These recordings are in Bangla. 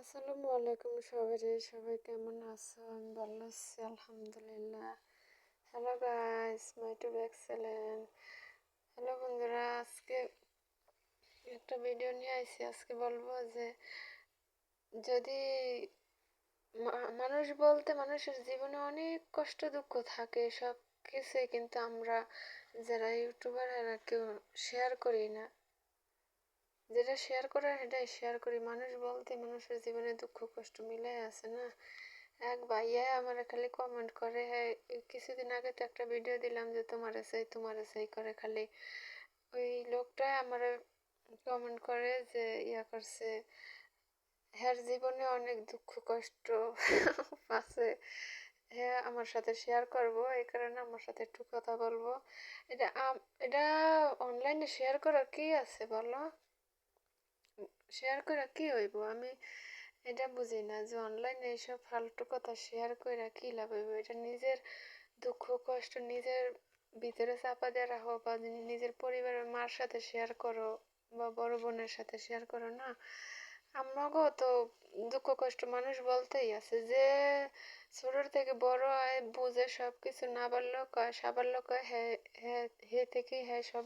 আসসালামু আলাইকুম সবাই সবাই কেমন আছো আমি ভালো আছি, আলহামদুলিল্লাহ। Hello guys my to back excellent hello বন্ধুরা, আজকে একটা ভিডিও নিয়ে আইছি। আজকে বলব যে, যদি মানুষ বলতে মানুষের জীবনে অনেক কষ্ট, দুঃখ থাকে সব কিছুই কিন্তু আমরা যারা ইউটিউবার এরা কেউ শেয়ার করি না। যেটা শেয়ার করার সেটাই শেয়ার করি। মানুষ বলতে মানুষের জীবনে দুঃখ, কষ্ট মিলে আছে না? এক ভাইয়া আমার খালি কমেন্ট করে হ্যাঁ কিছুদিন আগে তো একটা ভিডিও দিলাম যে তোমার চাই তোমার চাই করে খালি। ওই লোকটাই আমার কমেন্ট করে যে, ইয়া করছে, হ্যার জীবনে অনেক দুঃখ, কষ্ট আছে। হ্যাঁ আমার সাথে শেয়ার করব, এই কারণে আমার সাথে একটু কথা বলব। এটা এটা অনলাইনে শেয়ার করার কি আছে বলো? শেয়ার করে কি হইব? আমি এটা বুঝি না যে অনলাইনে এইসব ফালতু কথা শেয়ার করে কি লাভ হইব? এটা নিজের দুঃখ, কষ্ট নিজের ভিতরে চাপা দিয়ে রাখো বা নিজের পরিবারের মার সাথে শেয়ার করো বা বড় বোনের সাথে শেয়ার করো না। আমাকেও তো দুঃখ কষ্ট মানুষ বলতেই আছে যে ছোটোর থেকে বড় হয় বুঝে সব কিছু না পারলেও কয় হ্যাঁ হ্যাঁ হে থেকেই হ্যাঁ সব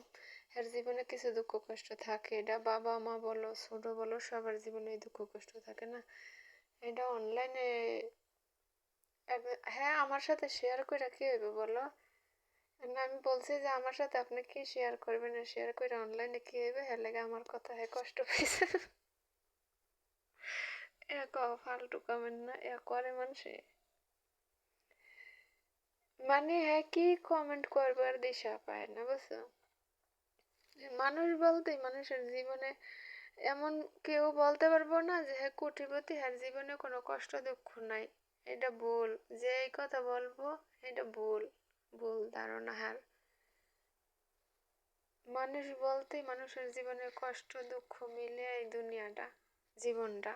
এর জীবনে কিছু দুঃখ কষ্ট থাকে। এটা বাবা মা বলো, ছোট বলো, সবার জীবনে দুঃখ কষ্ট থাকে না? এটা অনলাইনে হ্যাঁ আমার সাথে শেয়ার করে কি হবে বলো? আমি বলছি যে আমার সাথে আপনি কি শেয়ার করবেন? না শেয়ার করে অনলাইনে কি হবে হ্যাঁ লাগে আমার কথা হ্যাঁ কষ্ট পেয়েছে এক ফালতু কমেন্ট না এ করে মানুষে। মানে হ্যাঁ কি কমেন্ট করবার দিশা পায় না, বুঝছ? মানুষ বলতে মানুষের জীবনে এমন কেউ বলতে পারব না যে হ্যাঁ কোটিপতি হ্যাঁ জীবনে কোনো কষ্ট দুঃখ নাই। এটা ভুল। যে এই কথা বলব, এটা ভুল। ভুল ধারণা হার মানুষ বলতে মানুষের জীবনে কষ্ট দুঃখ মিলে এই দুনিয়াটা, জীবনটা।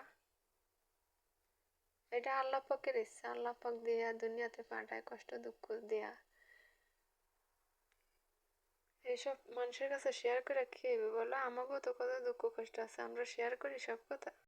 এটা আল্লাহ পাকের ইচ্ছা। আল্লাহ পাক দেয়া দুনিয়াতে পাঠায় কষ্ট, দুঃখ দেয়া। এইসব মানুষের কাছে শেয়ার করে কি বলো? আমাকেও তো কত দুঃখ কষ্ট আছে, আমরা শেয়ার করি সব কথা।